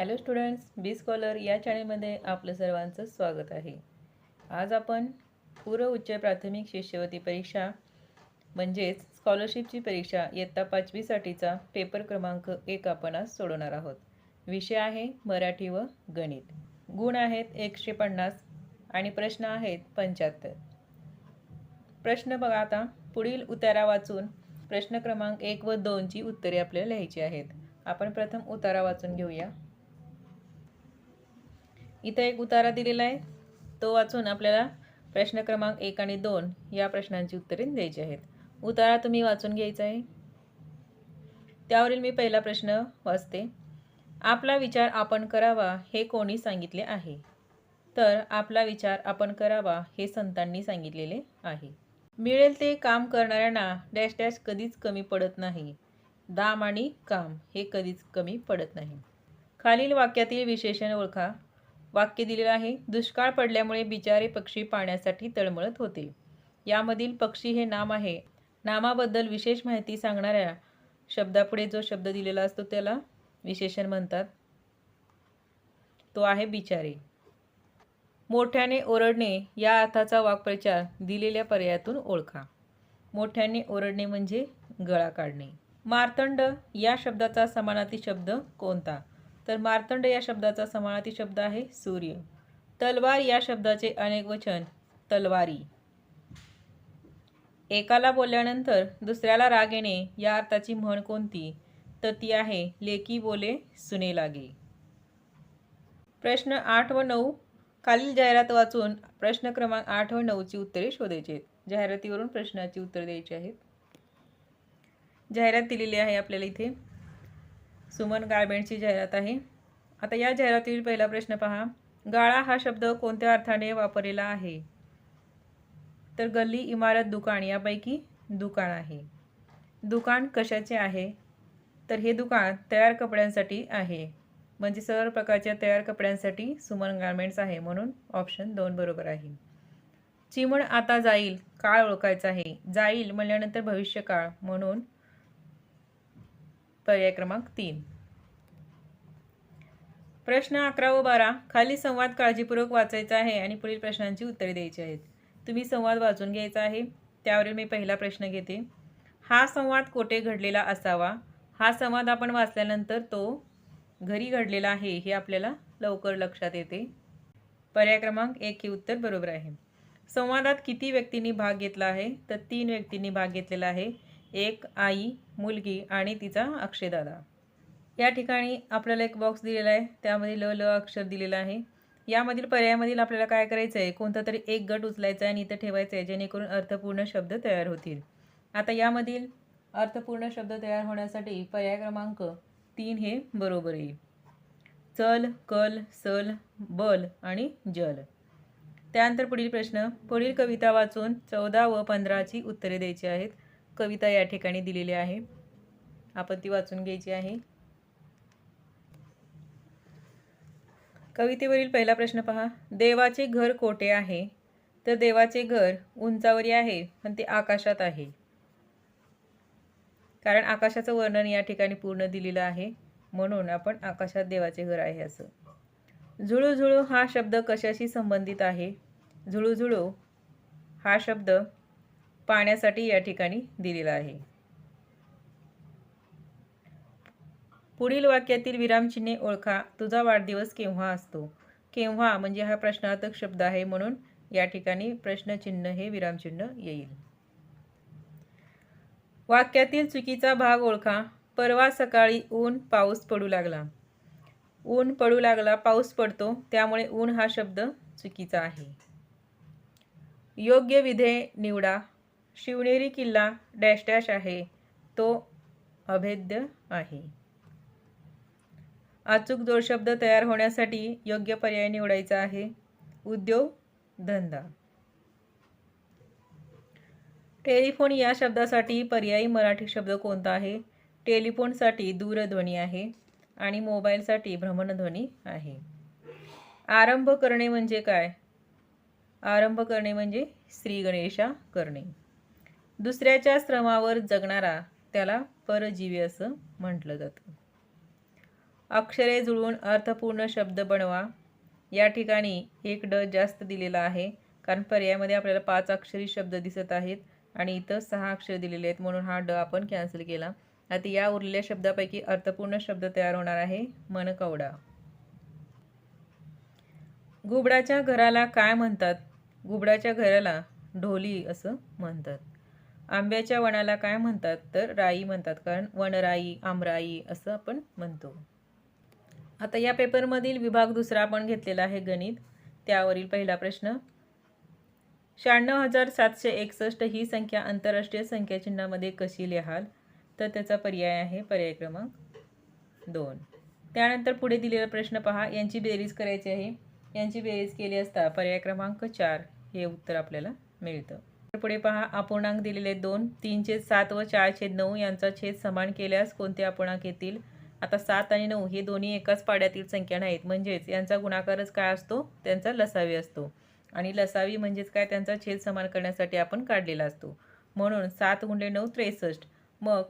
Hello students बी scholar या चॅनेलमध्ये आपलं सर्वांचं स्वागत आहे. आज आपण पूर्व उच्च प्राथमिक शिष्यवृत्ती परीक्षा म्हणजेच स्कॉलरशिपची परीक्षा इयत्ता पाचवीसाठीचा पेपर क्रमांक एक आपण आज सोडवणार आहोत. विषय आहे मराठी व गणित. गुण आहेत एकशे पन्नास आणि प्रश्न आहेत पंच्याहत्तर. प्रश्न बघा आता. पुढील उतारा वाचून प्रश्न क्रमांक एक व दोनची उत्तरे आपल्याला लिहायची आहेत. आपण प्रथम उतारा वाचून घेऊया. इथं एक उतारा दिलेला आहे. तो वाचून आपल्याला प्रश्न क्रमांक एक आणि दोन या प्रश्नांची उत्तरे द्यायची आहेत. उतारा तुम्ही वाचून घ्यायचा आहे. त्यावरील मी पहिला प्रश्न वाचते. आपला विचार आपण करावा हे कोणी सांगितले आहे? तर आपला विचार आपण करावा हे संतांनी सांगितलेले आहे. मिळेल ते काम करणाऱ्यांना डॅश डॅश कधीच कमी पडत नाही. दाम आणि काम हे कधीच कमी पडत नाही. खालील वाक्यातील विशेषण ओळखा. वाक्य दिलेलं आहे दुष्काळ पडल्यामुळे बिचारे पक्षी पाण्यासाठी तळमळत होते. यामधील पक्षी हे नाम आहे. नामाबद्दल विशेष माहिती सांगणाऱ्या शब्दापुढे जो शब्द दिलेला असतो त्याला विशेषण म्हणतात. तो आहे बिचारे. मोठ्याने ओरडणे या अर्थाचा वाक्प्रचार दिलेल्या पर्यायातून ओळखा. मोठ्याने ओरडणे म्हणजे गळा काढणे. मार्तंड या शब्दाचा समानार्थी शब्द कोणता? तर मार्तंड या शब्दाचा समानार्थी शब्द आहे सूर्य. तलवार या शब्दाचे अनेक वचन तलवारी. एकाला बोलल्यानंतर दुसऱ्याला राग येणे या अर्थाची म्हण कोणती? तर ती आहे लेकी बोले सुने लागे. प्रश्न आठ व नऊ. खालील जाहिरात वाचून प्रश्न क्रमांक आठ व नऊची उत्तरे शोधायची आहेत. जाहिरातीवरून प्रश्नाची उत्तरे द्यायची आहेत. जाहिरात दिलेली आहे आपल्याला इथे. सुमन गारमेंटची जाहिरात आहे. आता या जाहिरातीतील पहिला प्रश्न पहा. गाळा हा शब्द कोणत्या अर्थाने वापरलेला आहे? तर गल्ली इमारत दुकान यापैकी दुकान आहे. दुकान कशाचे आहे? तर हे दुकान तयार कपड्यांसाठी आहे. म्हणजे सर्व प्रकारच्या तयार कपड्यांसाठी सुमन गारमेंट्स आहे म्हणून ऑप्शन दोन बरोबर आहे. चिमण आता जाईल काळ ओळखायचा आहे. जाईल म्हणल्यानंतर भविष्यकाळ म्हणून पर्याय क्रमांक तीन. प्रश्न अकरा व बारा खाली संवाद काळजीपूर्वक वाचायचा आहे आणि पुढील प्रश्नांची उत्तरे द्यायची आहेत. तुम्ही संवाद वाचून घ्यायचा आहे त्यावरील मी पहिला प्रश्न घेते. हा संवाद कोठे घडलेला असावा? हा संवाद आपण वाचल्यानंतर तो घरी घडलेला आहे हे आपल्याला लवकर लक्षात येते. पर्याय क्रमांक एक हे उत्तर बरोबर आहे. संवादात किती व्यक्तींनी भाग घेतला आहे? तर तीन व्यक्तींनी भाग घेतलेला आहे. एक आई मुलगी आणि तिचा अक्षयदादा. या ठिकाणी आपल्याला एक बॉक्स दिलेला आहे. त्यामध्ये ल ल अक्षर दिलेलं आहे. यामधील पर्यायामधील आपल्याला काय करायचं आहे कोणता तरी एक गट उचलायचा आहे आणि इथं ठेवायचं आहे जेणेकरून अर्थपूर्ण शब्द तयार होतील. आता यामधील अर्थपूर्ण शब्द तयार होण्यासाठी पर्याय क्रमांक तीन हे बरोबर येईल. चल कल सल बल आणि जल. त्यानंतर पुढील प्रश्न पुढील कविता वाचून चौदा व पंधराची उत्तरे द्यायची आहेत. कविता या ठिकाणी दिलेली आहे. आपण ती वाचून घ्यायची आहे. कवितेवरील पहिला प्रश्न पहा. देवाचे घर कोठे आहे? तर देवाचे घर उंचावरी आहे पण ते आकाशात आहे. कारण आकाशाचं वर्णन या ठिकाणी पूर्ण दिलेलं आहे. म्हणून आपण आकाशात देवाचे घर आहे असं. झुळूझुळू हा शब्द कशाशी संबंधित आहे? झुळूझुळू हा शब्द पाण्यासाठी या ठिकाणी दिलेला आहे. पुढील वाक्यातील विरामचिन्हे ओळखा. तुझा वाढदिवस केव्हा असतो? केव्हा? म्हणजे हा प्रश्नार्थक शब्द आहे म्हणून या ठिकाणी प्रश्नचिन्ह हे विरामचिन्ह येईल. वाक्यातील चुकीचा भाग ओळखा. परवा सकाळी ऊन पाऊस पडू लागला. ऊन पडू लागला पाऊस पडतो. त्यामुळे ऊन हा शब्द चुकीचा आहे. योग्य विधेय निवडा. शिवनेरी किल्ला डॅश डॅश आहे. तो अभेद्य आहे. अचूक जोडशब्द तयार होण्यासाठी योग्य पर्याय निवडायचा आहे. उद्योग धंदा. टेलिफोन या शब्दासाठी पर्यायी मराठी शब्द कोणता आहे? टेलिफोनसाठी दूरध्वनी आहे आणि मोबाईलसाठी भ्रमणध्वनी आहे. आरंभ करणे म्हणजे काय? आरंभ करणे म्हणजे श्री गणेशा करणे. दुसऱ्याच्या श्रमावर जगणारा त्याला परजीवी असं म्हटलं जातं. अक्षरे जुळवून अर्थपूर्ण शब्द बनवा. या ठिकाणी एक ड जास्त दिलेला आहे कारण पर्यायामध्ये आपल्याला पाच अक्षरी शब्द दिसत आहेत आणि इथं सहा अक्षर दिलेले आहेत म्हणून हा ड आपण कॅन्सल केला. आता या उरलेल्या शब्दापैकी अर्थपूर्ण शब्द तयार होणार आहे मनकवडा. घुबडाच्या घराला काय म्हणतात? घुबडाच्या घराला ढोली असं म्हणतात. आंब्याच्या वनाला काय म्हणतात? तर राई म्हणतात कारण वनराई आमराई असं आपण म्हणतो. आता या पेपरमधील विभाग दुसरा आपण घेतलेला आहे गणित. त्यावरील पहिला प्रश्न शहाण्णव हजार सातशे एकसष्ट ही संख्या आंतरराष्ट्रीय संख्या चिन्हामध्ये कशी लिहाल? तर त्याचा पर्याय आहे पर्याय क्रमांक दोन. त्यानंतर पुढे दिलेला प्रश्न पहा यांची बेरीज करायची आहे. यांची बेरीज केली असता पर्याय क्रमांक चार हे उत्तर आपल्याला मिळतं. पुढे पहा. अपूर्णांक दिलेले दोन तीन छेद सात व चार छेद नऊ यांचा छेद समान केल्यास कोणते अपूर्णांक येतील? आता सात आणि नऊ हे दोन्ही एकाच पाड्यातील संख्या नाहीत. म्हणजेच यांचा गुणाकारच काय असतो? त्यांचा लसावी असतो. आणि लसावी म्हणजेच काय? त्यांचा छेद समान करण्यासाठी आपण काढलेला असतो. म्हणून सात गुंडे नऊ त्रेसष्ट. मग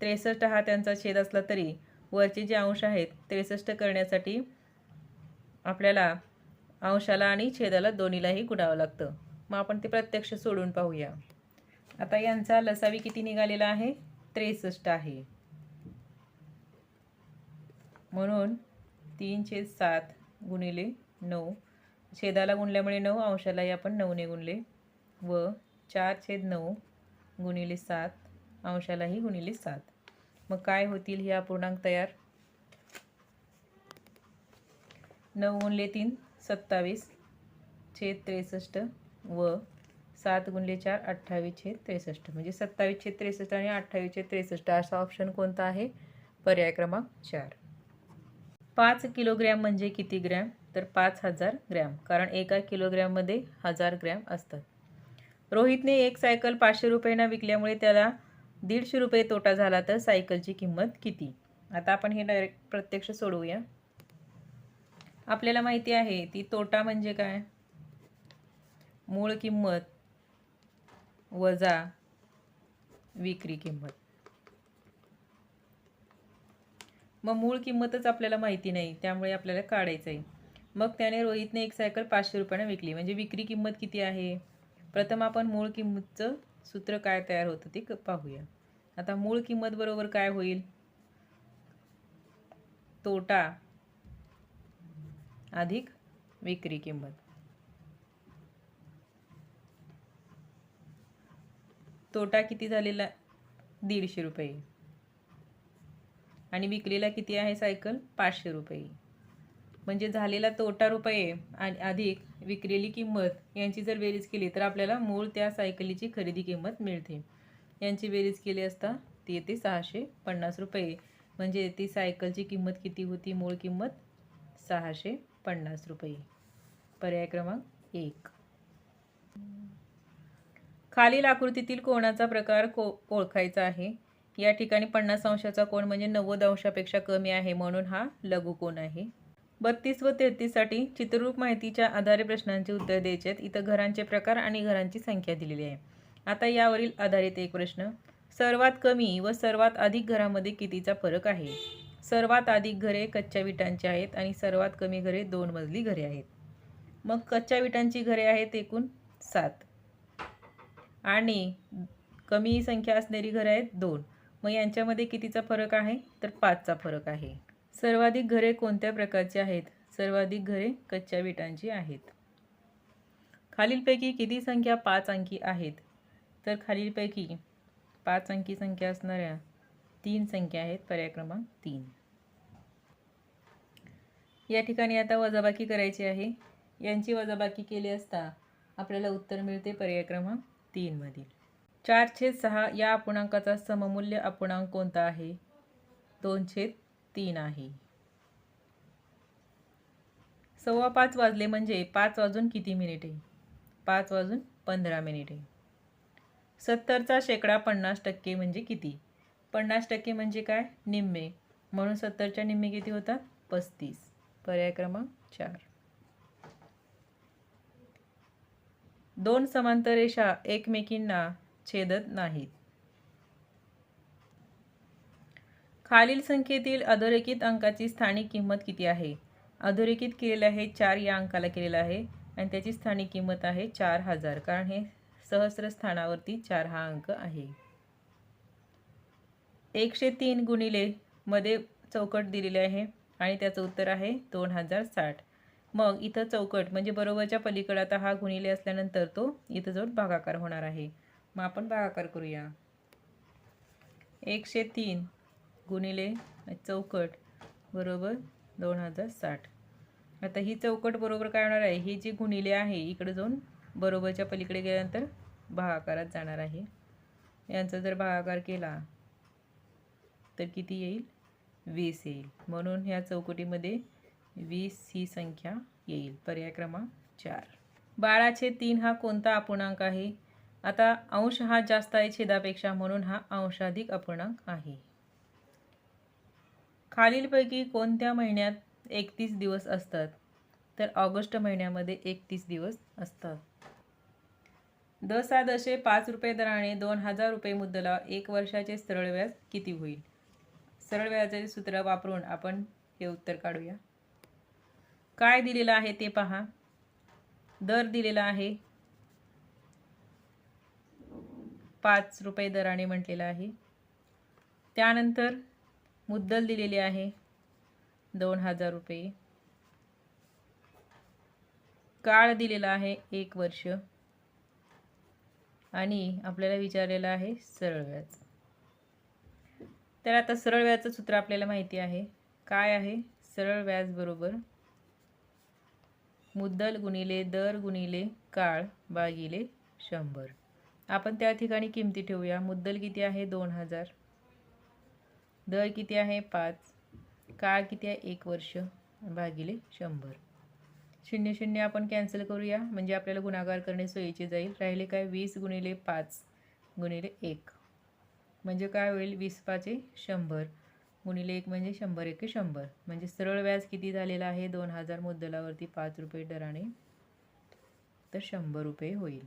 त्रेसष्ट हा त्यांचा छेद असला तरी वरचे जे अंश आहेत त्रेसष्ट करण्यासाठी आपल्याला अंशाला आणि छेदाला दोन्हीलाही गुणावं लागतं. मग आपण ते प्रत्यक्ष सोडून पाहूया. आता यांचा लसावी किती निघालेला आहे? त्रेसष्ट आहे. म्हणून तीन छेद सात गुणिले नऊ. छेदाला गुणल्यामुळे नऊ अंशालाही आपण नऊने गुणले व चार छेद नऊ गुणिले सात अंशालाही गुणिले सात. मग काय होतील हे अपूर्णांक तयार? नऊ गुणले तीन सत्तावीस. छेद त्रेसष्ट. व सात गुणले चार अठ्ठावीस छेद त्रेसष्ट. म्हणजे सत्तावीस छेद त्रेसष्ट आणि अठ्ठावीस छेद त्रेसष्ट असा ऑप्शन कोणता आहे? पर्याय क्रमांक चार. पाच किलोग्रॅम म्हणजे किती ग्रॅम? तर पाच हजार ग्रॅम. कारण एका किलोग्रॅममध्ये हजार ग्रॅम असतात. रोहितने एक सायकल पाचशे रुपयांना विकल्यामुळे त्याला दीडशे रुपये तोटा झाला तर सायकलची किंमत किती? आता आपण हे डायरेक्ट प्रत्यक्ष सोडवूया. आपल्याला माहिती आहे ती तोटा म्हणजे काय? मूळ किंमत वजा विक्री किंमत. मग मूळ किंमतच आपल्याला माहिती नाही त्यामुळे आपल्याला काढायचं आहे. मग त्याने रोहितने एक सायकल पाचशे रुपयानं विकली. म्हणजे विक्री किंमत किती आहे? प्रथम आपण मूळ किंमतचं सूत्र काय तयार होतं ते क- पाहूया. आता मूळ किंमत बरोबर काय होईल? तोटा अधिक विक्री किंमत. तोटा किती झालेला? दीडशे रुपये. आणि विकलेला किती आहे सायकल? पाचशे रुपये. म्हणजे झालेला तोटा रुपये आणि अधिक विकलेली किंमत यांची जर बेरीज केली तर आपल्याला मूळ त्या सायकलीची खरेदी किंमत मिळते. यांची बेरीज केली असता ती येते सहाशे पन्नास रुपये. म्हणजे ती सायकलची किंमत किती होती? मूळ किंमत सहाशे पन्नास रुपये. पर्याय क्रमांक एक. खालील आकृतीतील कोणाचा प्रकार को ओळखायचा आहे? या ठिकाणी पन्नास अंशाचा कोण म्हणजे नव्वद अंशापेक्षा कमी आहे म्हणून हा लघुकोण आहे. बत्तीस व तेहतीससाठी चित्ररूप माहितीच्या आधारे प्रश्नांची उत्तर द्यायचे आहेत इथं घरांचे प्रकार आणि घरांची संख्या दिलेली आहे. आता यावरील आधारित एक प्रश्न. सर्वात कमी व सर्वात अधिक घरामध्ये कितीचा फरक आहे? सर्वात अधिक घरे कच्च्या विटांची आहेत आणि सर्वात कमी घरे दोन मजली घरे आहेत. मग कच्च्या विटांची घरे आहेत एकूण सात. आणि कमी संख्या असणारी घरं आहेत दोन. मग यांच्यामध्ये कितीचा फरक आहे? तर पाचचा फरक आहे. सर्वाधिक घरे कोणत्या प्रकारची आहेत? सर्वाधिक घरे कच्च्या विटांची आहेत. खालीलपैकी किती संख्या पाच अंकी आहेत? तर खालीलपैकी पाच अंकी संख्या असणाऱ्या तीन संख्या आहेत पर्याय क्रमांक तीन. या ठिकाणी आता वजाबाकी करायची आहे. यांची वजाबाकी केली असता आपल्याला उत्तर मिळते पर्याय क्रमांक तीनमधील चार छेद सहा या अपूर्णांकाचा सममूल्य अपूर्णांक कोणता आहे? दोन छेद तीन आहे. सव्वा पाच वाजले म्हणजे पाच वाजून किती मिनिटे? पाच वाजून पंधरा मिनिटे. सत्तरचा शेकडा पन्नास टक्के म्हणजे किती? पन्नास टक्के म्हणजे काय? निम्मे. म्हणून सत्तरच्या निम्मे किती होतात? पस्तीस. पर्याय क्रमांक चार. दोन समांतर रेषा एकमेकींना छेदत नाहीत. खालील संख्येतील अधोरेखित अंकाची स्थानिक किंमत किती आहे? अधोरेखित केलेलं आहे चार या अंकाला केलेलं आहे आणि त्याची स्थानिक किंमत आहे चार हजार कारण हे सहस्र स्थानावरती चार हा अंक आहे. एकशे तीन गुणिले मध्ये चौकट दिलेले आहे आणि त्याचं उत्तर आहे दोन हजार साठ. मग इथं चौकट म्हणजे बरोबरच्या पलीकडे आता हा गुणिले असल्यानंतर तो इथं जाऊन भागाकार होणार आहे. मग आपण भागाकार करूया. एकशे तीन गुणिले चौकट बरोबर दोन हजार साठ. आता ही चौकट बरोबर काय होणार आहे? ही जी गुणिले आहे इकडे जाऊन बरोबरच्या पलीकडे गेल्यानंतर भागाकारात जाणार आहे. यांचा जर भागाकार केला तर किती येईल? वीस येईल. म्हणून ह्या चौकटीमध्ये वीस ही संख्या येईल. पर्याय क्रमांक चार. बाळाचे तीन हा कोणता अपूर्णांक आहे? आता अंश हा जास्त आहे छेदापेक्षा म्हणून हा अंशाधिक अपूर्णांक आहे. खालीलपैकी कोणत्या महिन्यात एकतीस दिवस असतात? तर ऑगस्ट महिन्यामध्ये एकतीस दिवस असतात. दस दशे पाच रुपये दराने दोन हजार रुपये मुद्दला एक वर्षाचे सरळ व्याज किती होईल? सरळ व्याजाचे सूत्र वापरून आपण हे उत्तर काढूया. काय दिलेलं आहे ते पहा. दर दिलेला आहे. पाच रुपये दराने म्हटलेला आहे. त्यानंतर मुद्दल दिलेली आहे. दोन हजार रुपये. काळ दिलेला आहे एक वर्ष. आणि आपल्याला विचारलेलं आहे सरळ व्याज. तर आता सरळ व्याजचं सूत्र आपल्याला माहिती आहे. काय आहे? सरळ व्याज बरोबर मुद्दल गुणिले दर गुणिले काळ भागिले शंभर. आपण त्या ठिकाणी किमती ठेवूया. मुद्दल किती आहे? दोन हजार. दर किती आहे? पाच. काळ किती आहे? एक वर्ष भागिले शंभर. शून्य शून्य आपण कॅन्सल करूया. म्हणजे आपल्याला गुणाकार करणे सोयीचे जाईल. राहिले काय? वीस गुणिले पाच गुणिले एक. म्हणजे काय होईल? वीस पाचे शंभर. गुणिले एक म्हणजे शंभर एके शंभर. म्हणजे सरळ व्याज किती झालेला आहे? दोन हजार मुद्दलावरती पाच रुपये दराने. तर शंभर रुपये होईल.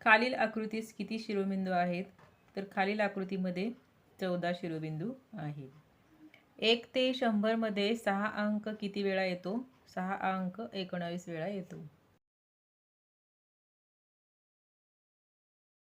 खालील आकृतीस किती शिरोबिंदू आहेत? तर खालील आकृतीमध्ये चौदा शिरोबिंदू आहेत. एक ते शंभरमध्ये सहा अंक किती वेळा येतो? सहा अंक एकोणावीस वेळा येतो.